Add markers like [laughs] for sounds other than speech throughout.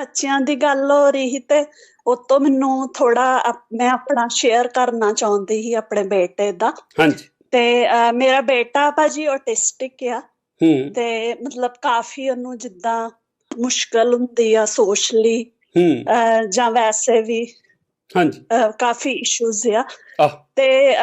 ਬੱਚਿਆਂ ਦੀ ਗੱਲ ਹੋ ਰਹੀ ਤੇ ਉਹ ਤੋਂ ਮੈਨੂੰ ਥੋੜਾ ਮੈਂ ਆਪਣਾ ਸ਼ੇਅਰ ਕਰਨਾ ਚਾਹੁੰਦੀ ਸੀ ਆਪਣੇ ਬੇਟੇ ਦਾ। ਹਾਂਜੀ। ਤੇ ਮੇਰਾ ਬੇਟਾ ਭਾਜੀ ਆਟਿਸਟਿਕ ਆ। ਹੂੰ। ਤੇ ਮਤਲਬ ਕਾਫੀ ਉਹਨੂੰ ਜਿੱਦਾਂ ਮੁਸ਼ਕਲ ਹੁੰਦੀ ਆ ਸੋਸ਼ਲੀ ਹੂੰ। ਜਾਂ ਵੈਸੇ ਵੀ ਹਾਂਜੀ। ਕਾਫੀ ਇਸ਼ੂਜ਼ ਆ। ਤੇ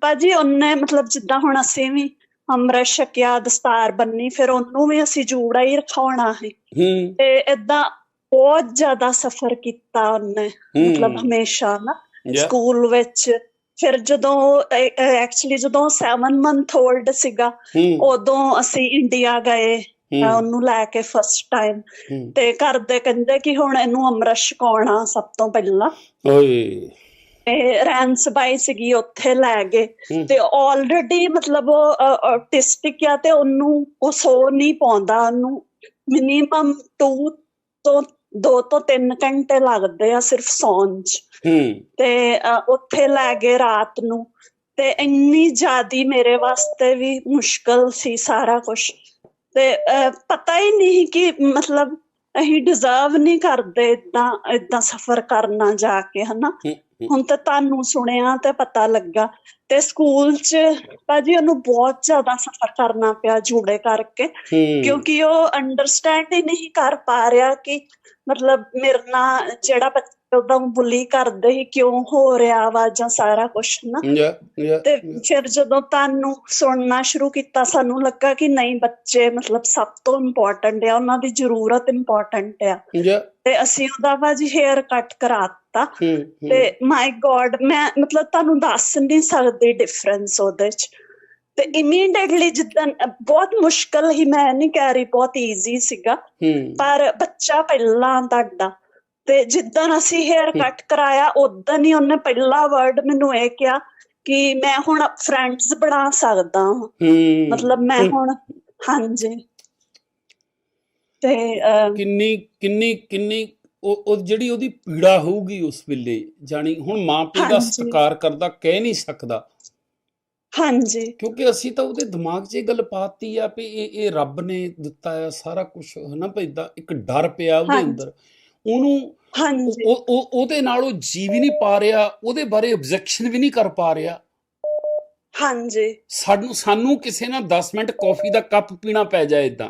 ਭਾਜੀ ਉਹਨੇ ਮਤਲਬ ਜਿੱਦਾਂ ਹੁਣ ਅਸੀਂ ਵੀ ਅੰਮ੍ਰਿਤ ਛਕਿਆ ਦਸਤਾਰ ਬੰਨੀ ਫਿਰ ਉਹਨੂੰ ਵੀ ਅਸੀਂ ਜੂੜਾ ਹੀ ਰਖਾਉਣਾ ਹੈ ਹੂੰ। ਤੇ ਇਦਾਂ ਬਹੁਤ ਜ਼ਿਆਦਾ ਸਫ਼ਰ ਕੀਤਾ ਉਹਨੇ। ਮਤਲਬ ਹਮੇਸ਼ਾ ਨਾ. ਸਕੂਲ ਵਿੱਚ ਫਿਰ ਜਦੋਂ ਐਕਚੁਅਲੀ ਜਦੋਂ 7 ਮੰਥ 올ਡ ਸੀਗਾ ਉਦੋਂ ਅਸੀਂ ਇੰਡੀਆ ਗਏ ਉਹਨੂੰ ਲੈ ਕੇ ਫਸਟ ਟਾਈਮ। ਤੇ ਘਰ ਦੇ ਕਹਿੰਦੇ ਕਿ ਹੁਣ ਇਹਨੂੰ ਅੰਮ੍ਰਿਤ ਛਕਾਉਣਾ ਸਭ ਤੋਂ ਪਹਿਲਾਂ ਓਏ ਤੇ ਰੈਂਸ ਬਾਈ ਸੀਗੀ ਉੱਥੇ ਲੈ ਗਏ। ਤੇ ਆਲਰੇਡੀ ਮਤਲਬ ਉਹ ਆਰਟਿਸਟਿਕ ਆ ਤੇ ਉਹਨੂੰ ਉਹ ਸੋ ਨਹੀਂ ਪਾਉਂਦਾ ਉਹਨੂੰ ਮਿਨੀਮਮ 2 ਤੋਂ 2 ਤੋਂ 3 ਘੰਟੇ ਲੱਗਦੇ ਆ ਸਿਰਫ ਸੌਣ 'ਚ। ਹੂੰ। ਤੇ ਉੱਥੇ ਲੈ ਗਏ ਰਾਤ ਨੂੰ। ਤੇ ਇੰਨੀ ਜ਼ਿਆਦੀ ਮੇਰੇ ਵਾਸਤੇ ਵੀ ਮੁਸ਼ਕਲ ਸੀ ਸਾਰਾ ਕੁਝ ਤੇ ਪਤਾ ਹੀ ਨਹੀਂ ਕਿ ਮਤਲਬ ਅਸੀਂ ਡਿਜ਼ਰਵ ਨਹੀਂ ਕਰਦੇ ਇਦਾਂ ਇਦਾਂ ਸਫ਼ਰ ਕਰਨਾ ਜਾ ਕੇ ਹਨਾ। ਹੁਣ ਤਾਂ ਤੁਹਾਨੂੰ ਸੁਣਿਆ ਤੇ ਪਤਾ ਲੱਗਾ। ਤੇ ਸਕੂਲ 'ਚ ਭਾਜੀ ਉਹਨੂੰ ਬਹੁਤ ਜ਼ਿਆਦਾ ਸਫ਼ਰ ਕਰਨਾ ਪਿਆ ਜੂੜੇ ਕਰਕੇ ਹੂੰ। ਕਿਉਂਕਿ ਉਹ ਅੰਡਰਸਟੈਂਡ ਹੀ ਨਹੀਂ ਕਰ ਪਾ ਰਿਹਾ ਕਿ ਮਤਲਬ ਮੇਰੇ ਨਾਲ ਜਿਹੜਾ ਬੱਚਾ ਉਹਦਾ ਬੁਲੀ ਕਰਦੇ ਸੀ ਕਿਉਂ ਹੋ ਰਿਹਾ ਵਾ ਜਾਂ ਸਾਰਾ ਕੁਝ ਨਾ ਤੇ ਫਿਰ ਜਦੋਂ ਤੁਹਾਨੂੰ ਸੁਣਨਾ ਸ਼ੁਰੂ ਕੀਤਾ ਸਾਨੂੰ ਲੱਗਾ ਕਿ ਨਹੀਂ ਬੱਚੇ ਮਤਲਬ ਸਭ ਤੋਂ ਇੰਪੋਰਟੈਂਟ ਆ ਉਹਨਾਂ ਦੀ ਜ਼ਰੂਰਤ ਇੰਪੋਰਟੈਂਟ ਆ। ਤੇ ਅਸੀਂ ਉਹਦਾ ਬਾਜੀ ਹੇਅਰ ਕੱਟ ਕਰਾਤਾ ਹੂੰ ਤੇ ਮਾਈ ਗੋਡ ਮੈਂ ਮਤਲਬ ਤੁਹਾਨੂੰ ਦੱਸ ਨਹੀਂ ਸਕਦੀ ਡਿਫਰੈਂਸ ਉਹਦੇ ਚ। ਤੇ ਇਮੀਡੀਏਟਲੀ ਜਿੱਦਾਂ ਬਹੁਤ ਮੁਸ਼ਕਲ ਹੀ ਮੈਂ ਨਹੀਂ ਕਹਿ ਰਹੀ ਬਹੁਤ ਈਜ਼ੀ ਸੀਗਾ। ਹੂੰ। ਪਰ ਬੱਚਾ ਪਹਿਲਾਂ ਤੁਹਾਡਾ ਤੇ ਜਿੱਦਾਂ ਅਸੀਂ ਹੇਅਰ ਕੱਟ ਕਰਾਇਆ ਉਦੋਂ ਹੀ ਉਹਨੇ ਪਹਿਲਾ ਵਰਡ ਮੈਨੂੰ ਇਹ ਕਿਹਾ ਕਿ ਮੈਂ ਹੁਣ ਫਰੈਂਡਸ ਬਣਾ ਸਕਦਾ ਹਾਂ। ਹੂੰ। ਮਤਲਬ ਮੈਂ ਹੂੰ। ਹੁਣ ਹਾਂਜੀ। ਤੇ ਕਿੰਨੀ ਕਿੰਨੀ ਕਿੰਨੀ ਉਹ ਜਿਹੜੀ ਉਹਦੀ ਪੀੜਾ ਹੋਊਗੀ ਉਸ ਵੇਲੇ ਜਾਣੀ ਹੁਣ ਮਾਂ ਪਿਓ ਦਾ। ਸਤਿਕਾਰ ਕਰਦਾ ਕਹਿ ਨਹੀਂ ਸਕਦਾ। ਹਾਂਜੀ। ਕਿਉਂਕਿ ਅਸੀਂ ਤਾਂ ਉਹਦੇ ਦਿਮਾਗ 'ਚ ਇਹ ਗੱਲ ਪਾਤੀ ਆ ਵੀ ਇਹ ਇਹ ਰੱਬ ਨੇ ਦਿੱਤਾ ਆ ਸਾਰਾ ਕੁਝ ਹਨਾ ਭਈ ਇਦਾਂ ਇੱਕ ਡਰ ਪਿਆ ਉਹਦੇ ਹਾਂਜੀ। ਅੰਦਰ। ਉਹਨੂੰ ਹਾਂਜੀ। ਉਹ ਉਹ ਉਹਦੇ ਨਾਲ ਉਹ ਜੀ ਵੀ ਨਹੀਂ ਪਾ ਰਿਹਾ ਉਹਦੇ ਬਾਰੇ ਆਬਜੈਕਸ਼ਨ ਵੀ ਨਹੀਂ ਕਰ ਪਾ ਰਿਹਾ। ਹਾਂਜੀ। ਸਾਨੂੰ ਸਾਨੂੰ ਕਿਸੇ ਨਾਲ 10 ਮਿੰਟ ਕਾਫੀ ਦਾ ਕੱਪ ਪੀਣਾ ਪੈ ਜਾਏ ਇਦਾਂ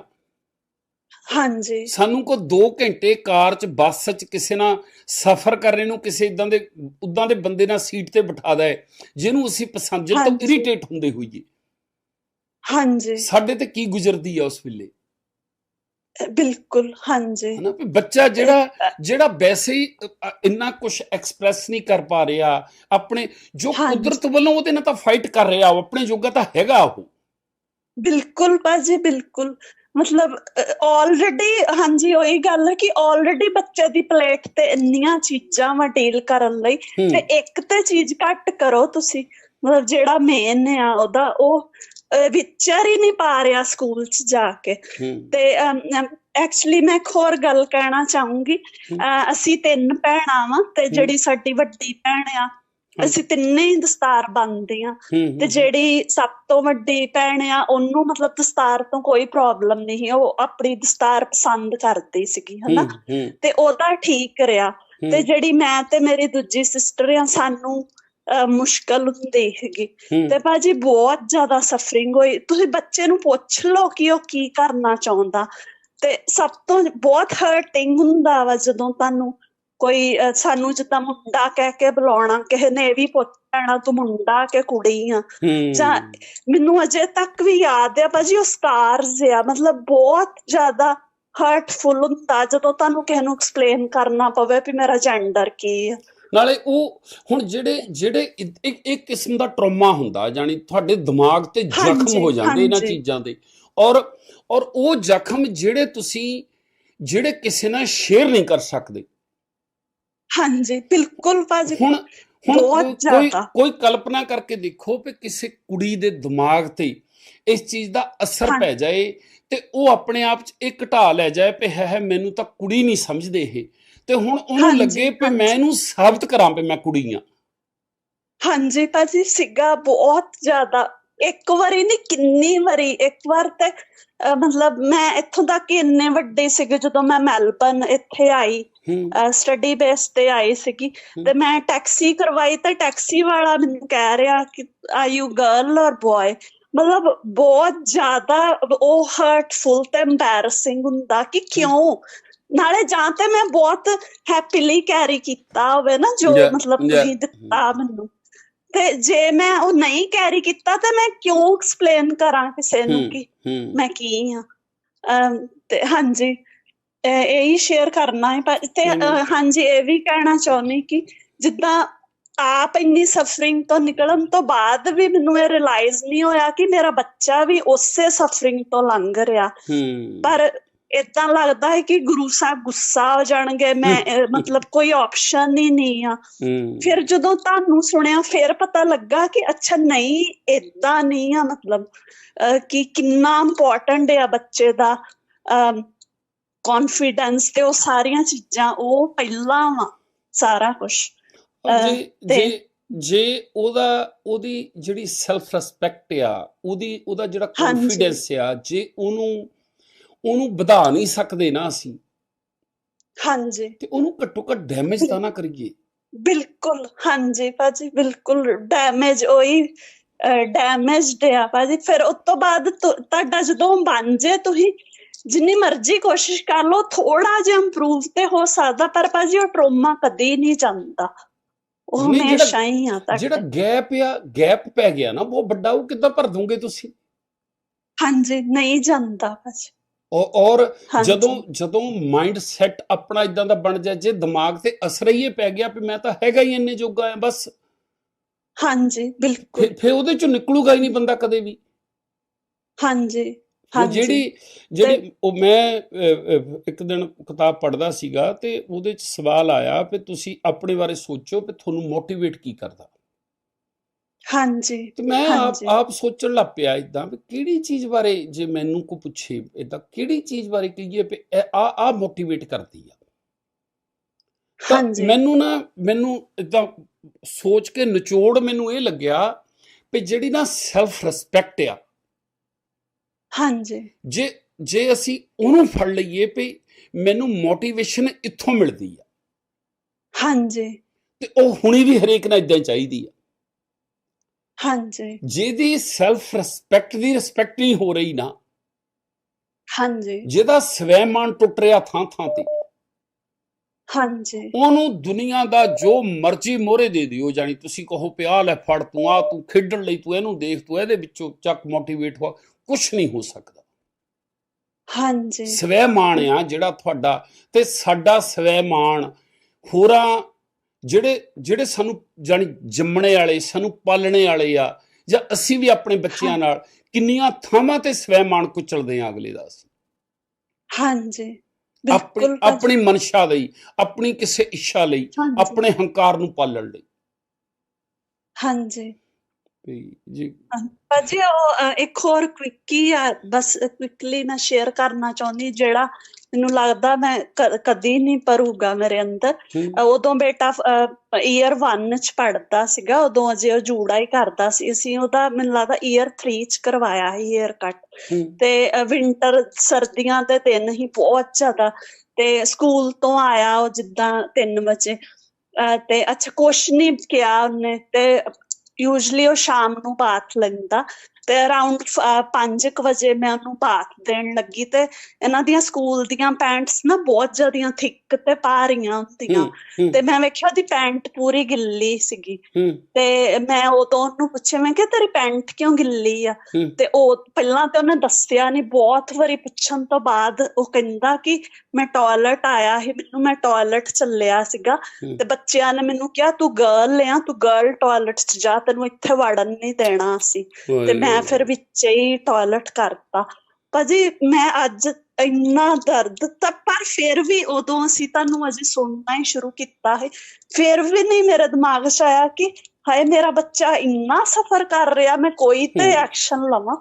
ਹਾਂਜੀ। ਸਾਨੂੰ ਕੋ 2 ਘੰਟੇ ਕਾਰ 'ਚ ਬੱਸ 'ਚ ਕਿਸੇ ਨਾਲ ਸਫ਼ਰ ਕਰਨੇ ਨੂੰ ਕਿਸੇ ਇਦਾਂ ਦੇ ਉਦਾਂ ਦੇ ਬੰਦੇ ਨਾਲ ਸੀਟ ਤੇ ਬਿਠਾ ਦੇ ਜਿਹਨੂੰ ਅਸੀਂ ਪਸੰਦ ਜਿਹਦੇ ਤੋਂ। ਇਰੀਟੇਟ ਹੁੰਦੇ ਹੋਈਏ। ਹਾਂਜੀ। ਸਾਡੇ ਤੇ ਕੀ ਗੁਜ਼ਰਦੀ ਆ ਉਸ ਵੇਲੇ? ਬਿਲਕੁਲ ਹਾਂਜੀ। ਹਨਾ ਵੀ ਬੱਚਾ ਜਿਹੜਾ ਜਿਹੜਾ ਵੈਸੇ ਹੀ ਇੰਨਾ ਕੁਝ ਐਕਸਪ੍ਰੈਸ ਨਹੀਂ ਕਰ ਪਾ ਰਿਹਾ ਆਪਣੇ ਜੋ। ਕੁਦਰਤ ਵੱਲੋਂ ਉਹਦੇ ਨਾਲ ਤਾਂ ਫਾਈਟ ਕਰ ਰਿਹਾ ਉਹ ਆਪਣੇ ਜੋਗਾ ਤਾਂ ਹੈਗਾ ਉਹ। ਬਿਲਕੁਲ ਬਾਜੀ ਬਿਲਕੁਲ। ਮਤਲਬ ਆਲਰੇਡੀ ਹਾਂਜੀ ਉਹੀ ਗੱਲ ਹੈ ਕਿ ਆਲਰੇਡੀ ਬੱਚੇ ਦੀ ਪਲੇਟ ਤੇ ਇੰਨੀਆਂ ਚੀਜ਼ਾਂ ਡੀਲ ਕਰਨ ਲਈ ਤੇ ਇੱਕ ਤੇ ਚੀਜ਼ ਘੱਟ ਕਰੋ ਤੁਸੀਂ। ਮਤਲਬ ਜਿਹੜਾ ਮੇਨ ਆ ਉਹਦਾ ਉਹ ਵਿਚਰ ਹੀ ਨਹੀਂ ਪਾ ਰਿਹਾ ਸਕੂਲ 'ਚ ਜਾ ਕੇ। ਤੇ ਐਕਚੁਅਲੀ ਮੈਂ ਇੱਕ ਹੋਰ ਗੱਲ ਕਹਿਣਾ ਚਾਹੂੰਗੀ। ਅਸੀਂ ਤਿੰਨ ਭੈਣਾਂ ਵਾਂ ਤੇ ਜਿਹੜੀ ਸਾਡੀ ਵੱਡੀ ਭੈਣ ਆ ਅਸੀਂ ਤਿੰਨੇ ਹੀ ਦਸਤਾਰ ਬੰਨਦੇ ਆ ਤੇ ਜਿਹੜੀ ਸਭ ਤੋਂ ਵੱਡੀ ਭੈਣ ਆ ਉਹਨੂੰ ਮਤਲਬ ਦਸਤਾਰ ਤੋਂ ਕੋਈ ਪ੍ਰੋਬਲਮ ਨਹੀਂ ਉਹ ਆਪਣੀ ਦਸਤਾਰ ਪਸੰਦ ਕਰਦੀ ਸੀਗੀ ਹਨਾ? ਤੇ ਉਹਦਾ ਠੀਕ ਰਿਹਾ। ਤੇ ਜਿਹੜੀ ਮੈਂ ਤੇ ਮੇਰੀ ਦੂਜੀ ਸਿਸਟਰ ਆ ਸਾਨੂੰ ਮੁਸ਼ਕਲ ਹੁੰਦੀ ਹੈਗੀ ਤੇ ਭਾਜੀ ਬਹੁਤ ਜ਼ਿਆਦਾ ਸਫਰਿੰਗ ਹੋਈ। ਤੁਸੀਂ ਬੱਚੇ ਨੂੰ ਪੁੱਛ ਲਓ ਕਿ ਉਹ ਕੀ ਕਰਨਾ ਚਾਹੁੰਦਾ। ਤੇ ਸਭ ਤੋਂ ਬਹੁਤ ਹਰਟਿੰਗ ਹੁੰਦਾ ਵਾ ਜਦੋਂ ਤੁਹਾਨੂੰ ਕੋਈ ਸਾਨੂੰ ਜਿੱਦਾਂ ਮੁੰਡਾ ਕਹਿ ਕੇ ਬੁਲਾਉਣਾ ਕਿਸੇ ਨੇ ਇਹ ਵੀ ਪੁੱਛਣਾ ਤੂੰ ਮੁੰਡਾ ਕਿ ਕੁੜੀ ਆ? ਹੂੰ, ਜਾਂ ਮੈਨੂੰ ਅਜੇ ਤੱਕ ਵੀ ਯਾਦ ਆ ਭਾਜੀ ਉਹ ਸਟਾਰਸ ਆ ਮਤਲਬ ਬਹੁਤ ਜ਼ਿਆਦਾ ਹਰਟਫੁਲ ਹੁੰਦਾ ਜਦੋਂ ਤੁਹਾਨੂੰ ਕਿਸੇ ਨੂੰ ਐਕਸਪਲੇਨ ਕਰਨਾ ਪਵੇ ਵੀ ਮੇਰਾ ਜੈਂਡਰ ਕੀ ਆ। ਨਾਲੇ ਉਹ ਹੁਣ ਜਿਹੜੇ ਜਿਹੜੇ ਇੱਕ ਇੱਕ ਕਿਸਮ ਦਾ ਟਰਾਮਾ ਹੁੰਦਾ ਜਾਨੀ ਤੁਹਾਡੇ ਦਿਮਾਗ ਤੇ ਜ਼ਖਮ ਹੋ ਜਾਂਦੇ ਇਹਨਾਂ। ਚੀਜ਼ਾਂ ਦੇ ਔਰ ਔਰ ਉਹ ਜ਼ਖਮ ਜਿਹੜੇ ਤੁਸੀਂ ਜਿਹੜੇ ਕਿਸੇ ਨਾਲ ਸ਼ੇਅਰ ਨਹੀਂ ਕਰ ਸਕਦੇ ਹਾਂਜੀ ਬਿਲਕੁਲ ਭਾਜੀ। ਹੁਣ ਹੁਣ ਕੋਈ- ਕੋਈ ਕਲਪਨਾ ਕਰਕੇ ਦੇਖੋ ਕਿ ਕਿਸੇ ਕੁੜੀ ਦੇ ਦਿਮਾਗ ਤੇ ਇਸ ਚੀਜ਼ ਦਾ ਅਸਰ। ਪੈ ਜਾਏ ਤੇ ਉਹ ਆਪਣੇ ਆਪ 'ਚ ਇਹ ਘਟਾ ਲੈ ਜਾਏ ਕਿ ਹੈ ਹੈ ਮੈਨੂੰ ਤਾਂ ਕੁੜੀ ਨਹੀਂ ਸਮਝਦੇ ਇਹ। ਤੇ ਹੁਣ ਉਹਨੂੰ ਲੱਗੇ ਕਿ ਮੈਂ। ਇਹਨੂੰ ਸਾਬਤ ਕਰਾਂ ਕਿ ਮੈਂ ਕੁੜੀ ਆ ਹਾਂਜੀ ਭਾਜੀ ਸਿੱਗਾ ਬਹੁਤ ਜ਼ਿਆਦਾ। ਇੱਕ ਵਾਰੀ ਨਹੀਂ ਕਿੰਨੀ ਵਾਰੀ ਇੱਕ ਵਾਰ ਤੇ ਅਹ, ਮਤਲਬ ਮੈਂ ਇੱਥੋਂ ਤੱਕ ਇੰਨੇ ਵੱਡੇ ਸੀਗੇ ਜਦੋਂ ਮੈਂ ਮੈਲਬਨ ਇੱਥੇ ਆਈ। ਸਟੱਡੀ ਬੇਸ ਤੇ ਆਈ ਸੀਗੀ। ਤੇ ਮੈਂ ਟੈਕਸੀ ਕਰਵਾਈ ਤਾਂ ਟੈਕਸੀ ਵਾਲਾ ਮੈਨੂੰ ਕਹਿ ਰਿਹਾ ਕਿ are you girl or boy ਮਤਲਬ ਬਹੁਤ ਜ਼ਿਆਦਾ ਉਹ ਹਰਟਫੁਲ ਤੇ ਐਮਬੈਰਸਿੰਗ ਹੁੰਦਾ ਕਿ ਕਿਉਂ? ਨਾਲੇ ਜਾਂ ਤੇ ਮੈਂ ਬਹੁਤ ਹੈਪੀਲੀ ਕੈਰੀ ਕੀਤਾ ਹੋਵੇ ਨਾ ਜੋ ਮਤਲਬ ਤੁਸੀਂ ਦਿੱਤਾ ਮੈਨੂੰ। ਤੇ ਜੇ ਮੈਂ ਉਹ ਨਹੀਂ ਕੈਰੀ ਕੀਤਾ ਤੇ ਮੈਂ ਕਿਉਂ ਐਕਸਪਲੇਨ ਕਰਾਂ ਕਿਸੇ ਨੂੰ ਕਿ ਮੈਂ ਕੀ ਆ? ਤੇ ਹਾਂਜੀ। ਇਹ ਸ਼ੇਅਰ ਕਰਨਾ ਹੈ ਪਰ ਤੇ ਹਾਂਜੀ ਇਹ ਵੀ ਕਹਿਣਾ ਚਾਹੁੰਦੀ ਕਿ ਜਿੱਦਾਂ ਆਪ ਇੰਨੀ ਸਫਰਿੰਗ ਤੋਂ ਨਿਕਲਣ ਤੋਂ ਬਾਅਦ ਵੀ ਮੈਨੂੰ ਇਹ ਰਿਅਲਾਈਜ਼ ਨਹੀਂ ਹੋਇਆ ਕਿ ਮੇਰਾ ਬੱਚਾ ਵੀ ਉਸੇ ਸਫਰਿੰਗ ਤੋਂ ਲੰਘ ਰਿਹਾ। ਹੂੰ। ਪਰ ਇਦਾਂ ਲੱਗਦਾ ਹੈ ਕਿ ਗੁਰੂ ਸਾਹਿਬ ਗੁੱਸਾ ਹੋ ਜਾਣਗੇ ਮੈਂ ਮਤਲਬ ਕੋਈ ਆਪਸ਼ਨ ਹੀ ਨਹੀਂ ਆ। ਹੂੰ। ਫਿਰ ਜਦੋਂ ਤੁਹਾਨੂੰ ਸੁਣਿਆ ਫਿਰ ਪਤਾ ਲੱਗਾ ਕਿ ਅੱਛਾ ਨਹੀਂ ਇਦਾਂ ਨਹੀਂ ਆ ਮਤਲਬ ਕਿ ਕਿੰਨਾ ਇੰਪੋਰਟੈਂਟ ਆ ਬੱਚੇ ਦਾ। ਕੌਨਫੀਡੈਂਸ ਤੇ ਉਹ ਸਾਰੀਆਂ ਚੀਜ਼ਾਂ ਉਹ ਪਹਿਲਾਂ ਵਾ ਸਾਰਾ ਕੁਝ ਜੇ ਜੇ ਉਹਦਾ ਉਹਦੀ ਜਿਹੜੀ ਸੈਲਫ ਰਿਸਪੈਕਟ ਆ ਉਹਦੀ ਉਹਦਾ ਜਿਹੜਾ। ਕੌਨਫੀਡੈਂਸ ਆ ਜੇ ਉਹਨੂੰ ਉਹਨੂੰ ਵਧਾ ਨਹੀਂ ਸਕਦੇ ਨਾ ਅਸੀਂ ਹਾਂਜੀ। ਤੇ ਉਹਨੂੰ ਘੱਟੋ ਘੱਟ ਡੈਮੇਜ ਤਾਂ ਨਾ ਕਰੀਏ। ਬਿਲਕੁਲ ਹਾਂਜੀ ਭਾਜੀ ਬਿਲਕੁਲ ਡੈਮੇਜ ਹੋਈ ਡੈਮੇਜਡ ਆ ਭਾਜੀ। ਫਿਰ ਉਸ ਤੋਂ ਬਾਅਦ ਤੁਹਾਡਾ ਜਦੋਂ ਬਣ ਜੇ ਤੁਸੀਂ ਜਿੰਨੀ ਮਰਜ਼ੀ ਕੋਸ਼ਿਸ਼ ਕਰ ਲਓ ਥੋੜਾ ਜਿਹਾ ਇੰਪਰੂਵ ਤੇ ਹੋ ਸਕਦਾ ਪਰ ਭਾਜੀ ਉਹ ਟਰੋਮਾ ਕਦੇ ਨਹੀਂ ਜਾਂਦਾ। ਉਹ ਜਿਹੜਾ- ਹਮੇਸ਼ਾ ਹੀ ਆ ਜਿਹੜਾ ਤੁਹਾਡੇ ਗੈਪ ਆ ਗੈਪ ਪੈ ਗਿਆ ਨਾ ਬਹੁਤ ਵੱਡਾ ਉਹ ਕਿੱਦਾਂ ਭਰ ਦੋਗੇ ਤੁਸੀਂ? ਹਾਂਜੀ ਨਹੀਂ ਜਾਂਦਾ ਭਾਜੀ। ਔਰ ਜਦੋਂ ਜਦੋਂ ਮਾਈਂਡ ਸੈਟ ਆਪਣਾ ਇਦਾਂ ਦਾ ਬਣ ਜਾ ਜੇ ਦਿਮਾਗ ਤੇ ਅਸਰ ਹੀ ਪੈ ਗਿਆ ਵੀ ਮੈਂ ਤਾਂ ਹੈਗਾ ਹੀ ਇੰਨੇ ਜੋਗਾ ਆ ਬਸ। ਹਾਂਜੀ ਬਿਲਕੁਲ। ਫਿਰ ਉਹਦੇ ਚੋਂ ਨਿਕਲੂਗਾ ਹੀ ਨਹੀਂ ਬੰਦਾ ਕਦੇ ਵੀ। ਹਾਂਜੀ। ਹਾਂਜੀ। ਜਿਹੜੀ ਜਿਹੜੀ ਉਹ ਮੈਂ ਇੱਕ ਦਿਨ ਕਿਤਾਬ ਪੜ੍ਹਦਾ ਸੀਗਾ ਤੇ ਉਹਦੇ ਚ ਸਵਾਲ ਆਇਆ ਵੀ ਤੁਸੀਂ ਆਪਣੇ ਬਾਰੇ ਸੋਚੋ ਵੀ ਤੁਹਾਨੂੰ ਮੋਟੀਵੇਟ ਕੀ ਕਰਦਾ। ਹਾਂਜੀ ਤੇ ਮੈਂ ਆਪ। ਆਪ ਸੋਚਣ ਲੱਗ ਪਿਆ ਇਦਾਂ ਵੀ ਕਿਹੜੀ ਚੀਜ਼ ਬਾਰੇ ਜੇ ਮੈਨੂੰ ਕੋ ਪੁੱਛੇ ਇਦਾਂ ਕਿਹੜੀ ਚੀਜ਼ ਬਾਰੇ ਕਹੀਏ ਵੀ ਆ ਆ ਮੋਟੀਵੇਟ ਕਰਦੀ ਆ। ਹਾਂਜੀ। ਮੈਨੂੰ ਨਾ ਮੈਨੂੰ ਇਦਾਂ ਸੋਚ ਕੇ ਨਿਚੋੜ ਮੈਨੂੰ ਇਹ ਲੱਗਿਆ ਵੀ ਜਿਹੜੀ ਨਾ ਸੈਲਫ ਰਿਸਪੈਕਟ ਆ ਹਾਂਜੀ। ਜੇ ਜੇ ਅਸੀਂ ਉਹਨੂੰ ਫੜ ਲਈਏ ਵੀ ਮੈਨੂੰ ਮੋਟੀਵੇਸ਼ਨ ਇੱਥੋਂ ਮਿਲਦੀ ਆ। ਹਾਂਜੀ। ਤੇ ਉਹ ਹੁਣੀ ਵੀ ਹਰੇਕ ਨਾਲ ਇਦਾਂ ਚਾਹੀਦੀ ਆ। ਹਾਂਜੀ। ਜਿਹਦੀ ਸੈਲਫ ਰਿਸਪੈਕਟ ਦੀ ਰਿਸਪੈਕਟ ਨਹੀਂ ਹੋ ਰਹੀ ਨਾ ਹਾਂਜੀ। ਜਿਹਦਾ ਸਵੈਮਾਨ ਟੁੱਟ ਰਿਹਾ ਥਾਂ ਥਾਂ ਤੇ ਹਾਂਜੀ। ਉਹਨੂੰ ਦੁਨੀਆ ਦਾ ਜੋ ਮਰਜ਼ੀ ਮੋਹਰੇ ਦੇ ਦਿਓ ਜਾਨੀ ਤੁਸੀਂ ਕਹੋ ਪਿਆ ਲੈ ਫੜ ਤੂੰ ਆ ਤੂੰ ਖੇਡਣ ਲਈ ਤੂੰ ਇਹਨੂੰ ਦੇਖ ਤੂੰ ਇਹਦੇ ਵਿੱਚੋਂ ਚੱਕ ਮੋਟੀਵੇਟ ਹੋ। ਕੁਝ ਨਹੀਂ ਹੋ ਸਕਦਾ। ਹਾਂਜੀ। ਸਵੈਮਾਨ ਆ ਜਿਹੜਾ ਤੁਹਾਡਾ ਤੇ ਸਾਡਾ ਸਵੈਮਾਨ ਹੋਰਾਂ ਜਿਹੜੇ ਜਿਹੜੇ ਸਾਨੂੰ ਜਾਨੀ ਜੰਮਣੇ ਵਾਲੇ ਸਾਨੂੰ ਪਾਲਣੇ ਵਾਲੇ ਆ ਜਾਂ ਅਸੀਂ ਵੀ ਆਪਣੇ ਬੱਚਿਆਂ ਨਾਲ ਕਿੰਨੀਆਂ ਥਾਵਾਂ ਤੇ ਸਵੈਮਾਨ ਕੁਚਲਦੇ ਆ ਅਗਲੇ ਦਾ ਅਸੀਂ। ਹਾਂਜੀ। ਆਪਣੀ ਬਿਲਕੁਲ ਆਪਣੀ ਮਨਸ਼ਾ ਲਈ ਆਪਣੀ ਕਿਸੇ ਇੱਛਾ ਲਈ ਆਪਣੇ ਹੰਕਾਰ ਨੂੰ ਪਾਲਣ ਲਈ। ਹਾਂਜੀ। ਜੀ ਭਾਜੀ ਉਹ ਇੱਕ ਹੋਰ ਕੁਇੱਕੀ ਆ ਬਸ ਕੁਇਕਲੀ ਮੈਂ ਸ਼ੇਅਰ ਕਰਨਾ ਚਾਹੁੰਦੀ ਜਿਹੜਾ ਮੈਨੂੰ ਲੱਗਦਾ ਮੈਂ ਕਦੀ ਨਹੀਂ ਪਰੂਗਾ ਮੇਰੇ ਅੰਦਰ। ਉਦੋਂ ਬੇਟਾ ਈਅਰ 1 ਚ ਪੜਦਾ ਸੀਗਾ ਉਦੋਂ ਅਜੇ ਉਹ ਜੂੜਾ ਹੀ ਕਰਦਾ ਸੀ। ਅਸੀਂ ਉਹਦਾ ਮੈਨੂੰ ਲੱਗਦਾ ਈਅਰ 3 ਚ ਕਰਵਾਇਆ ਸੀ ਈਅਰ ਕੱਟ ਤੇ ਵਿੰਟਰ ਸਰਦੀਆਂ ਦੇ ਦਿਨ ਹੀ ਬਹੁਤ ਜ਼ਿਆਦਾ ਤੇ ਸਕੂਲ ਤੋਂ ਆਇਆ ਉਹ ਜਿੱਦਾਂ 3 ਵਜੇ। ਤੇ ਅੱਛਾ ਕੁਛ ਨਹੀਂ ਕਿਹਾ ਉਹਨੇ। ਤੇ ਯੂਜੂਲੀ ਉਹ ਸ਼ਾਮ ਨੂੰ ਬਾਥ ਲੈਂਦਾ। ਤੇ ਅਰਾਊਂਡ 5 ਵਜੇ ਮੈਂ ਉਹਨੂੰ ਬਾਥ ਦੇਣ ਲੱਗੀ ਤੇ ਇਹਨਾਂ ਦੀਆਂ ਸਕੂਲ ਦੀਆਂ ਪੈਂਟਸ ਨਾ ਬਹੁਤ ਜ਼ਿਆਦੀਆਂ ਥਿੱਕ ਤੇ ਭਾਰੀਆਂ ਹੁੰਦੀਆਂ। ਹੂੰ, ਹੂੰ, ਤੇ ਮੈਂ ਵੇਖਿਆ ਉਹਦੀ ਪੈਂਟ ਪੂਰੀ ਗਿੱਲੀ ਸੀਗੀ। ਤੇ ਮੈਂ ਉਦੋਂ ਉਹਨੂੰ ਪੁੱਛਿਆ ਮੈਂ ਕਿ ਤੇਰੀ ਪੈਂਟ ਕਿਉਂ ਗਿੱਲੀ ਆ। ਤੇ ਉਹ ਪਹਿਲਾਂ ਤੇ ਉਹਨੇ ਦੱਸਿਆ ਨਹੀਂ ਬਹੁਤ ਵਾਰੀ ਪੁੱਛਣ ਤੋਂ ਬਾਅਦ ਉਹ ਕਹਿੰਦਾ ਕਿ ਮੈਂ ਟਾਇਲਟ ਆਇਆ ਸੀ ਮੈਨੂੰ ਮੈਂ ਟਾਇਲਟ ਚੱਲਿਆ ਸੀਗਾ। ਤੇ ਬੱਚਿਆਂ ਨੇ ਮੈਨੂੰ ਕਿਹਾ ਤੂੰ ਗਰਲ ਆ ਤੂੰ ਗਰਲ ਟਾਇਲਟ 'ਚ ਜਾ ਤੈਨੂੰ ਇੱਥੇ ਵੜਨ ਨਹੀਂ ਦੇਣਾ ਸੀ ਤੇ ਮੈਂ ਫਿਰ ਵਿੱਚ ਹੀ ਟਾਇਲਟ ਕਰਤਾ। ਭਾਜੀ ਮੈਂ ਅੱਜ ਇੰਨਾ ਦਰਦ ਤਾਂ ਪਰ ਫਿਰ ਵੀ ਉਦੋਂ ਅਸੀਂ ਤੁਹਾਨੂੰ ਅਜੇ ਸੁਣਨਾ ਹੀ ਸ਼ੁਰੂ ਕੀਤਾ ਹੈ ਫਿਰ ਵੀ ਨਹੀਂ ਮੇਰੇ ਦਿਮਾਗ 'ਚ ਆਇਆ ਕਿ ਹਾਏ ਮੇਰਾ ਬੱਚਾ ਇੰਨਾ ਸਫਰ ਕਰ ਰਿਹਾ ਮੈਂ ਕੋਈ ਤੇ। ਐਕਸ਼ਨ ਲਵਾਂ।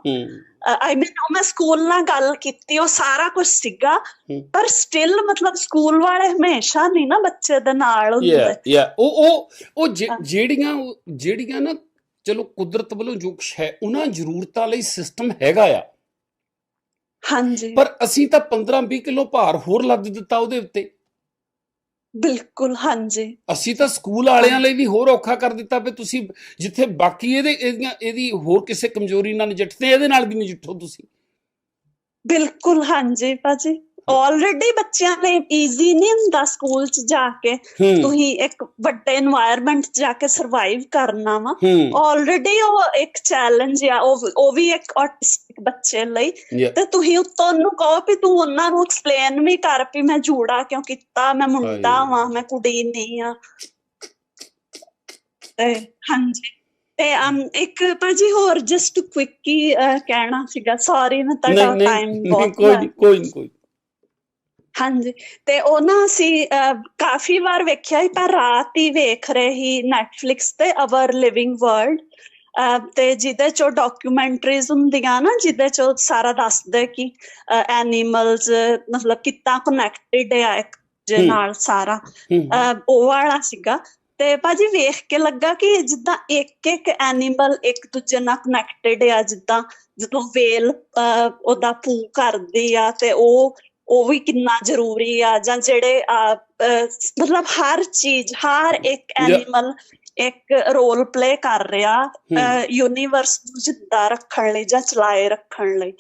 ਆਈ ਮੀਨ ਉਹ ਮੈਂ ਸਕੂਲ ਨਾਲ ਗੱਲ ਕੀਤੀ ਉਹ ਸਾਰਾ ਕੁਝ ਸੀਗਾ। ਪਰ ਸਟਿਲ ਮਤਲਬ ਸਕੂਲ ਵਾਲੇ ਹਮੇਸ਼ਾ ਨਹੀਂ ਨਾ ਬੱਚੇ ਦੇ ਨਾਲ ਹੁੰਦੇ। ਯਾ ਉਹ ਉਹ। ਜਿਹੜੀਆਂ ਜਿਹੜੀਆਂ ਨਾ ਚਲੋ ਕੁਦਰਤ ਵੱਲੋਂ ਜੋ ਕੁਛ ਹੈ ਉਹਨਾਂ ਜ਼ਰੂਰਤਾਂ ਲਈ ਸਿਸਟਮ ਹੈਗਾ ਆ। ਹਾਂਜੀ। ਪਰ ਅਸੀਂ ਤਾਂ 15-20 ਕਿਲੋ ਭਾਰ ਹੋਰ ਲੱਦ ਦਿੱਤਾ ਉਹਦੇ ਉੱਤੇ। ਬਿਲਕੁਲ ਹਾਂਜੀ। ਅਸੀਂ ਤਾਂ ਸਕੂਲ ਵਾਲਿਆਂ ਲਈ ਵੀ ਹੋਰ ਔਖਾ ਕਰ ਦਿੱਤਾ ਵੀ ਤੁਸੀਂ ਜਿੱਥੇ ਬਾਕੀ ਇਹਦੇ ਇਹਦੀ ਹੋਰ ਕਿਸੇ ਕਮਜ਼ੋਰੀ ਨਾਲ ਨਜਿੱਠਦੇ ਇਹਦੇ ਨਾਲ ਵੀ ਨਜਿੱਠੋ ਤੁਸੀਂ। ਬਿਲਕੁਲ ਹਾਂਜੀ ਭਾਜੀ। ਆਲਰੇਡੀ ਬੱਚਿਆਂ ਲਈ ਈਜ਼ੀ ਨਹੀਂ ਹੁੰਦਾ ਸਕੂਲ ਚ ਜਾ ਕੇ। ਤੁਸੀਂ ਇੱਕ ਵੱਡੇ এনवायरमेंट ਚ ਜਾ ਕੇ ਸਰਵਾਈਵ ਕਰਨਾ ਵਾ। ਆਲਰੇਡੀ ਉਹ ਇੱਕ ਚੈਲੰਜ ਆ ਉਹ ਉਹ ਵੀ ਇੱਕ ਆਟਿਸਟਿਕ ਬੱਚੇ ਲਈ। ਤੇ ਤੁਸੀਂ ਉਤੋਂ ਨੂੰ ਕਹੋ ਵੀ ਤੂੰ ਉਹਨਾਂ ਨੂੰ ਐਕਸਪਲੇਨ ਵੀ ਕਰ ਵੀ ਮੈਂ ਜੋੜਾ ਕਿਉਂ ਕੀਤਾ ਮੈਂ ਮੁੰਡਾ ਵਾ ਮੈਂ ਕੁੜੀ ਨਹੀਂ ਆ। ਹਾਂਜੀ। ਤੇ ਅਮ ਇੱਕ ਭਾਜੀ ਹੋਰ ਜਸਟ ਕੁਇਕੀ ਕਹਿਣਾ ਸੀਗਾ। ਸੌਰੀ ਮੈਂ ਤੁਹਾਡਾ ਟਾਈਮ ਬਹੁਤ ਕੋਈ ਕੋਈ ਕੋਈ ਹਾਂਜੀ। ਤੇ ਉਹ ਨਾ ਅਸੀਂ ਕਾਫੀ ਵਾਰ ਵੇਖਿਆ ਪਰ ਰਾਤ ਹੀ ਵੇਖ ਰਹੇ ਸੀ Netflix ਤੇ ਅਵਰ ਲਿਵਿੰਗ ਵਰਲਡ ਤੇ ਜਿਹਦੇ ਚੋਂ ਡਾਕੂਮੈਂਟਰੀਜ਼ ਹੁੰਦੀਆਂ ਨਾ ਜਿਹਦੇ ਚੋਂ ਸਾਰਾ ਦੱਸਦੇ ਕਿ ਐਨੀਮਲਸ ਮਤਲਬ ਕਿੱਦਾਂ ਕਨੈਕਟਡ ਆ ਇੱਕ ਜੇ ਹਮ। ਨਾਲ ਸਾਰਾ। ਹੂੰ। ਉਹ ਵਾਲਾ ਸੀਗਾ। ਤੇ ਭਾਜੀ ਵੇਖ ਕੇ ਲੱਗਾ ਕਿ ਜਿੱਦਾਂ ਇੱਕ ਇੱਕ ਐਨੀਮਲ ਇੱਕ ਦੂਜੇ ਨਾਲ ਕਨੈਕਟਡ ਆ ਜਿੱਦਾਂ ਜਦੋਂ ਵੇਲ ਉਹਦਾ ਪੂ ਕਰਦੀ ਆ ਤੇ ਉਹ ਉਹ ਵੀ ਕਿੰਨਾ ਜ਼ਰੂਰੀ ਆ ਜਾਂ ਜਿਹੜੇ ਮਤਲਬ ਹਰ ਚੀਜ਼ ਹਰ ਇੱਕ. ਐਨੀਮਲ ਇੱਕ ਰੋਲ ਪਲੇ ਕਰ ਰਿਹਾ ਯੂਨੀਵਰਸ ਨੂੰ ਜਿੰਦਾ ਰੱਖਣ ਲਈ ਜਾਂ ਚਲਾਏ ਰੱਖਣ ਲਈ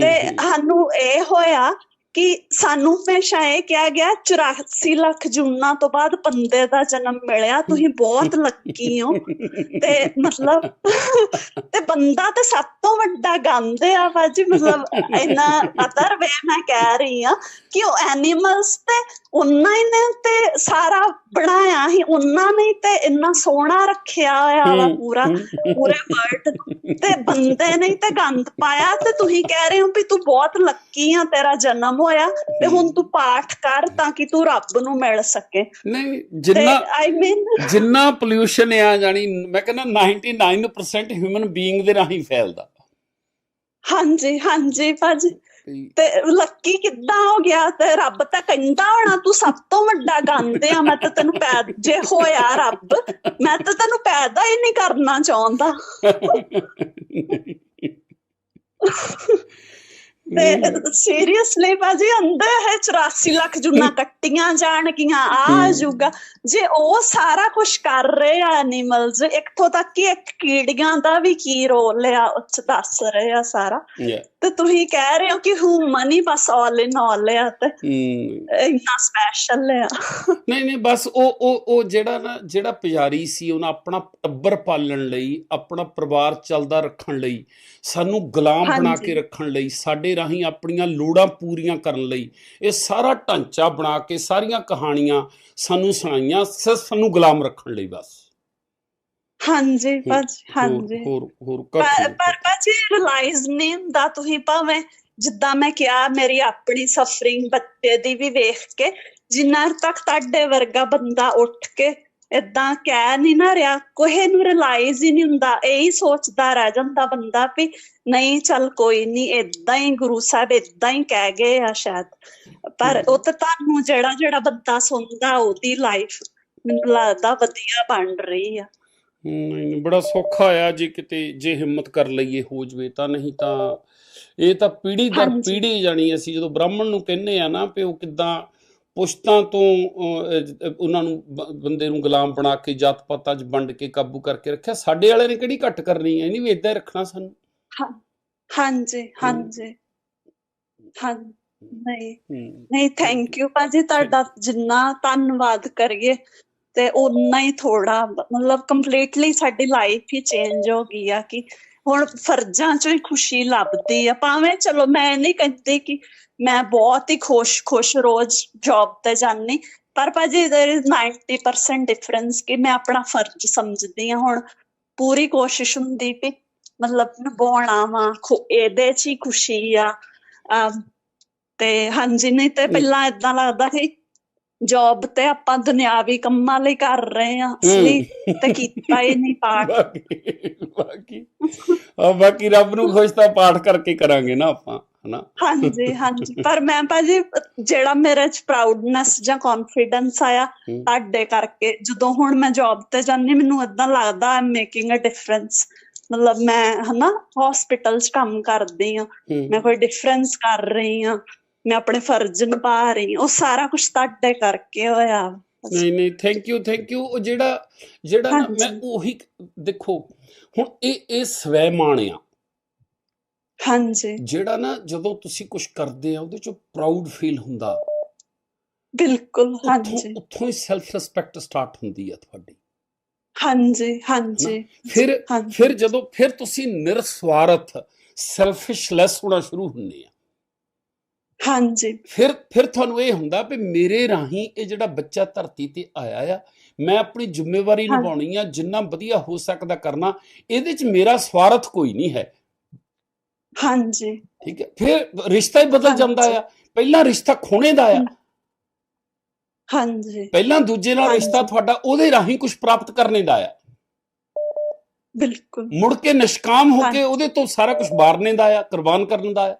ਤੇ। ਸਾਨੂੰ ਇਹ ਹੋਇਆ ਕਿ ਸਾਨੂੰ ਹਮੇਸ਼ਾ ਇਹ ਕਿਹਾ ਗਿਆ 84 ਲੱਖ ਜੂਨਾਂ ਤੋਂ ਬਾਅਦ ਬੰਦੇ ਦਾ ਜਨਮ ਮਿਲਿਆ ਤੁਸੀਂ ਬਹੁਤ ਲੱਕੀ ਹੋ। ਤੇ ਮਤਲਬ ਤੇ ਬੰਦਾ ਤੇ ਸਭ ਤੋਂ ਵੱਡਾ ਗੰਦ ਆ ਬਾਜੀ ਮਤਲਬ ਇੰਨਾ ਅਦਰ ਵੇ ਮੈਂ ਕਹਿ ਰਹੀ ਆ ਕਿ ਉਹ ਐਨੀਮਲਸ ਤੇ ਉਹਨਾਂ ਨੇ ਤੇ ਸਾਰਾ ਬਣਾਇਆ ਹੀ ਉਹਨਾਂ ਨੇ ਤੇ ਇੰਨਾ ਸੋਹਣਾ ਰੱਖਿਆ ਹੋਇਆ ਵਾ ਪੂਰਾ ਪੂਰੇ ਵਰਲਡ ਤੇ ਬੰਦੇ ਨੇ ਤੇ ਗੰਦ ਪਾਇਆ ਤੇ ਤੁਸੀਂ ਕਹਿ ਰਹੇ ਹੋ ਵੀ ਤੂੰ ਬਹੁਤ ਲੱਕੀ ਆ ਤੇਰਾ ਜਨਮ। ਹੋਇਆ ਤੇ ਹੁਣ ਤੂੰ ਪਾਠ ਕਰ ਤਾਂ ਕਿ ਤੂੰ ਰੱਬ ਨੂੰ ਮਿਲ ਸਕੇ। ਨਹੀਂ ਜਿੰਨਾ ਆਈ ਮੀਨ ਜਿੰਨਾ ਪੋਲਿਊਸ਼ਨ ਆ ਜਾਣੀ ਮੈਂ ਕਹਿੰਦਾ 99% ਹਿਊਮਨ ਬੀਇੰਗ ਦੇ ਰਾਹੀਂ ਫੈਲਦਾ। ਹਾਂਜੀ ਹਾਂਜੀ ਭਾਜੀ। ਤੇ ਲੱਕੀ ਕਿੱਦਾਂ ਹੋ ਗਿਆ? ਤੇ ਰੱਬ ਤਾਂ ਕਹਿੰਦਾ ਹੋਣਾ ਤੂੰ ਸਭ ਤੋਂ ਵੱਡਾ ਗੰਦ ਆ ਮੈਂ ਤਾਂ ਤੈਨੂੰ ਪੈ ਜੇ ਹੋਇਆ ਰੱਬ ਮੈਂ ਤਾਂ ਤੈਨੂੰ ਪੈਦਾ ਹੀ ਨਹੀਂ ਕਰਨਾ ਚਾਹੁੰਦਾ। [laughs] ਤੇ ਸੀਰੀਅਸਲੀ ਬਾਜੀ ਅੰਦਰ ਹੈ 84 ਲੱਖ ਜੁਨਾ ਕੱਟੀਆਂ ਜਾਣਗੀਆਂ ਆ। ਜੂਗਾ ਜੇ ਉਹ ਸਾਰਾ ਕੁਝ ਕਰ ਰਹੇ ਆ ਐਨੀਮਲਸ ਇੱਥੋਂ ਤੱਕ ਕਿ ਇੱਕ ਕੀੜੀਆਂ ਦਾ ਵੀ ਕੀ ਰੋਲ ਆ ਉਹ 'ਚ ਦੱਸ ਰਹੇ ਆ ਸਾਰਾ. ਤੇ ਤੁਸੀਂ ਕਹਿ ਰਹੇ ਹੋ ਕਿ ਹਿਊਮਨ ਹੀ ਬਸ ਆਲ ਇਨ ਆਲ ਆ ਤੇ ਹੂੰ। ਇੰਨਾ ਸਪੈਸ਼ਲ ਆ। ਨਹੀਂ ਨਹੀਂ ਬਸ ਉਹ ਉਹ ਉਹ ਜਿਹੜਾ ਨਾ ਜਿਹੜਾ ਪੁਜਾਰੀ ਸੀ ਉਹਨਾਂ ਆਪਣਾ ਟੱਬਰ ਪਾਲਣ ਲਈ ਆਪਣਾ ਪਰਿਵਾਰ ਚੱਲਦਾ ਰੱਖਣ ਲਈ ਸਾਨੂੰ ਗੁਲਾਮ ਬਣਾ। ਕੇ ਰੱਖਣ ਲਈ ਸਾਡੇ ਰਾਹੀਂ ਆਪਣੀਆਂ ਲੋੜਾਂ ਪੂਰੀਆਂ ਕਰਨ ਲਈ ਇਹ ਸਾਰਾ ਢਾਂਚਾ ਬਣਾ ਕੇ ਸਾਰੀਆਂ ਕਹਾਣੀਆਂ ਸਾਨੂੰ ਸੁਣਾਈਆਂ ਸਿਰਫ ਸਾਨੂੰ ਗੁਲਾਮ ਰੱਖਣ ਲਈ ਬਸ। ਹਾਂਜੀ ਹੋਰ ਹਾਂਜੀ। ਹੋਰ ਹੋਰ ਪਰ ਪਰ ਭਾਜੀ ਰਿਅਲਾਈਜ਼ ਨਹੀਂ ਹੁੰਦਾ ਤੁਸੀਂ ਭਾਵੇਂ ਜਿੱਦਾਂ ਮੈਂ ਕਿਹਾ ਮੇਰੀ ਆਪਣੀ ਸਫਰਿੰਗ ਬੱਚੇ ਦੀ ਵੀ ਵੇਖ ਕੇ ਜਿੰਨਾ ਤੱਕ ਤੁਹਾਡੇ ਵਰਗਾ ਬੰਦਾ ਉੱਠ ਕੇ ਇਦਾਂ ਕਹਿ ਨਹੀਂ ਨਾ ਰਿਹਾ ਕੋਹੇ ਨੂੰ ਰਿਅਲਾਈਜ਼ ਹੀ ਨਹੀਂ ਹੁੰਦਾ ਇਹੀ ਸੋਚਦਾ ਰਹਿ ਜਾਂਦਾ ਬੰਦਾ ਵੀ ਨਹੀਂ ਚੱਲ ਕੋਈ ਨਹੀਂ ਇਦਾਂ ਹੀ ਗੁਰੂ ਸਾਹਿਬ ਇਦਾਂ ਹੀ ਕਹਿ ਗਏ ਆ ਸ਼ਾਇਦ। ਪਰ ਉਹ ਤਾਂ ਤੁਹਾਨੂੰ ਜਿਹੜਾ ਜਿਹੜਾ ਬੰਦਾ ਸੁਣਦਾ ਉਹਦੀ ਲਾਈਫ ਮੈਨੂੰ ਲੱਗਦਾ ਵਧੀਆ ਬਣ ਰਹੀ ਆ। ਨਹੀਂ ਬੜਾ ਸੌਖਾ ਆ ਜੇ ਕਿਤੇ ਜੇ ਹਿੰਮਤ ਕਰ ਲਈਏ ਹੋ ਜਵੇ ਤਾਂ ਨਹੀਂ ਤਾਂ ਇਹ ਤਾਂ ਪੀੜੀ ਦਰ। ਪੀੜੀ ਜਾਣੀ ਅਸੀਂ ਜਦੋਂ ਬ੍ਰਾਹਮਣ ਨੂੰ ਕਹਿੰਨੇ ਆ ਨਾ ਉਹ ਕਿਦਾਂ ਪੁਸ਼ਤਾਂ ਤੋਂ ਉਹਨਾਂ ਨੂੰ ਬੰਦੇ ਨੂੰ ਗੁਲਾਮ ਬਣਾ ਕੇ ਜਾਤ ਪਾਤਾਂ 'ਚ ਵੰਡ ਕੇ ਕਾਬੂ ਕਰਕੇ ਰੱਖਿਆ ਸਾਡੇ ਵਾਲੇ ਨੇ ਕਿਹੜੀ ਘੱਟ ਕਰਨੀ ਹੈ ਨਹੀਂ ਵੀ ਇਦਾਂ ਹੀ ਰੱਖਣਾ ਸਾਨੂੰ। ਹਾਂਜੀ ਹਾਂਜੀ। ਹਾਂ ਨਹੀਂ ਹੂੰ। ਨਹੀਂ ਥੈਂਕ ਯੂ ਭਾਜੀ ਤੁਹਾਡਾ ਜਿੰਨਾ ਧੰਨਵਾਦ ਕਰੀਏ। ਤੇ ਉਨਾ ਹੀ ਥੋੜਾ ਮਤਲਬ ਕੰਪਲੀਟਲੀ ਸਾਡੀ ਲਾਈਫ ਹੀ ਚੇਂਜ ਹੋ ਗਈ ਆ ਕਿ ਹੁਣ ਫਰਜ਼ਾਂ ਚੋਂ ਹੀ ਖੁਸ਼ੀ ਲੱਭਦੀ ਆ। ਭਾਵੇਂ ਚਲੋ ਮੈਂ ਨਹੀਂ ਕਹਿੰਦੀ ਕਿ ਮੈਂ ਬਹੁਤ ਹੀ ਖੁਸ਼ ਖੁਸ਼ ਰੋਜ਼ ਜੌਬ ਤੇ ਜਾਂਦੀ ਪਰ ਭਾਜੀ there is 90% ਡਿਫਰੈਂਸ ਕਿ ਮੈਂ ਆਪਣਾ ਫਰਜ਼ ਸਮਝਦੀ ਆ। ਹੁਣ ਪੂਰੀ ਕੋਸ਼ਿਸ਼ ਹੁੰਦੀ ਵੀ ਮਤਲਬ ਨਿਭਾਉਣਾ ਵਾ ਖੁ- ਇਹਦੇ 'ਚ ਹੀ ਖੁਸ਼ੀ ਆ। ਤੇ ਹਾਂਜੀ ਨਹੀਂ ਤੇ ਪਹਿਲਾਂ ਇਦਾਂ ਲੱਗਦਾ ਸੀ ਜੌਬ ਤੇ ਆਪਾਂ ਦੁਨਿਆਵੀ ਕੰਮਾਂ ਲਈ ਕਰ ਰਹੇ ਆ ਅਸਲੀ ਤੇ ਕੀਤਾ ਹੀ ਨਹੀਂ ਪਾਠ। ਬਾਕੀ ਆ ਬਾਕੀ ਰੱਬ ਨੂੰ ਖੁਸ਼ ਤਾਂ ਪਾਠ ਕਰਕੇ ਕਰਾਂਗੇ ਨਾ ਆਪਾਂ ਹਨਾ? ਹਾਂਜੀ ਹਾਂਜੀ। ਪਰ ਮੈਂ ਭਾਜੀ ਜਿਹੜਾ ਮੇਰੇ ਚ ਪ੍ਰਾਊਡਨੈਸ ਜਾਂ ਕੌਨਫੀਡੈਂਸ ਆਇਆ। ਤੁਹਾਡੇ ਕਰਕੇ ਜਦੋਂ ਹੁਣ ਮੈਂ ਜੌਬ ਤੇ ਜਾਂਦੀ ਮੈਨੂੰ ਇਦਾਂ ਲੱਗਦਾ ਆਮ ਮੇਕਿੰਗ ਅ ਡਿਫਰੈਂਸ ਮਤਲਬ ਮੈਂ ਹਨਾ ਹਸਪੀਟਲ 'ਚ ਕੰਮ ਕਰਦੀ ਹੂੰ। ਮੈਂ ਕੋਈ ਡਿਫਰੈਂਸ ਕਰ ਰਹੀ ਹਾਂ। ਮੈਂ ਆਪਣੇ ਫਰਜ਼ ਨਿਭਾ ਰਹੀ ਉਹ ਸਾਰਾ ਕੁਝ ਤੁਹਾਡੇ ਕਰਕੇ ਹੋਇਆ। ਨਹੀਂ ਨਹੀਂ ਥੈਂਕ ਯੂ ਥੈਂਕ ਯੂ ਉਹ ਜਿਹੜਾ ਜਿਹੜਾ। ਮੈਂ ਉਹੀ ਦੇਖੋ ਹੁਣ ਇਹ ਇਹ ਸਵੈਮਾਨ ਆ ਹਾਂਜੀ। ਜਿਹੜਾ ਨਾ ਜਦੋਂ ਤੁਸੀਂ ਕੁਝ ਕਰਦੇ ਆ ਉਹਦੇ ਚੋਂ ਪ੍ਰਾਊਡ ਫੀਲ ਹੁੰਦਾ। ਬਿਲਕੁਲ ਹਾਂਜੀ। ਉੱਥੋਂ ਹੀ ਸੈਲਫ ਰਿਸਪੈਕਟ ਸਟਾਰਟ ਹੁੰਦੀ ਆ ਤੁਹਾਡੀ। ਹਾਂਜੀ ਹਾਂਜੀ। ਫਿਰ ਫਿਰ ਜਦੋਂ ਫਿਰ ਤੁਸੀਂ ਨਿਰਸਵਾਰਥ ਸੈਲਫਿਸ਼ਲੈਸ ਹੋਣਾ ਸ਼ੁਰੂ ਹੁੰਦੇ ਆ। ਹਾਂਜੀ ਫਿਰ ਫਿਰ ਤੁਹਾਨੂੰ ਇਹ ਹੁੰਦਾ ਵੀ ਮੇਰੇ ਰਾਹੀਂ ਇਹ ਜਿਹੜਾ ਬੱਚਾ ਧਰਤੀ ਤੇ ਆਇਆ ਆ ਮੈਂ ਆਪਣੀ ਜ਼ਿੰਮੇਵਾਰੀ। ਨਿਭਾਉਣੀ ਆ ਜਿੰਨਾ ਵਧੀਆ ਹੋ ਸਕਦਾ ਕਰਨਾ ਇਹਦੇ 'ਚ ਮੇਰਾ ਸਵਾਰਥ ਕੋਈ ਨਹੀਂ ਹੈ ਹਾਂਜੀ ਠੀਕ ਹੈ ਫਿਰ ਰਿਸ਼ਤਾ ਹੀ ਬਦਲ ਜਾਂਦਾ। ਆ ਪਹਿਲਾਂ ਰਿਸ਼ਤਾ ਖੋਣੇ ਦਾ ਆ। ਹਾਂਜੀ ਪਹਿਲਾਂ ਦੂਜੇ ਨਾਲ। ਰਿਸ਼ਤਾ ਤੁਹਾਡਾ ਉਹਦੇ ਰਾਹੀਂ ਕੁਝ ਪ੍ਰਾਪਤ ਕਰਨੇ ਦਾ ਆ ਬਿਲਕੁਲ ਮੁੜ ਕੇ ਨਿਸ਼ਕਾਮ ਹੋ। ਕੇ ਉਹਦੇ ਤੋਂ ਸਾਰਾ ਕੁਝ ਵਾਰਨੇ ਦਾ ਆ ਕੁਰਬਾਨ ਕਰਨ ਦਾ ਆ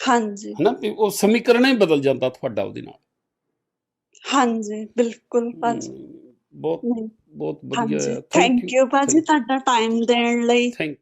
ਹਾਂਜੀ। ਹਨਾ ਵੀ ਉਹ ਸਮੀਕਰਨ ਹੀ ਬਦਲ ਜਾਂਦਾ ਤੁਹਾਡਾ ਉਹਦੇ ਨਾਲ। ਹਾਂਜੀ ਬਿਲਕੁਲ ਭਾਜੀ। ਬਹੁਤ ਬਹੁਤ ਵਧੀਆ। ਥੈਂਕ ਯੂ ਭਾਜੀ ਤੁਹਾਡਾ ਟਾਈਮ ਦੇਣ ਲਈ। ਥੈਂਕ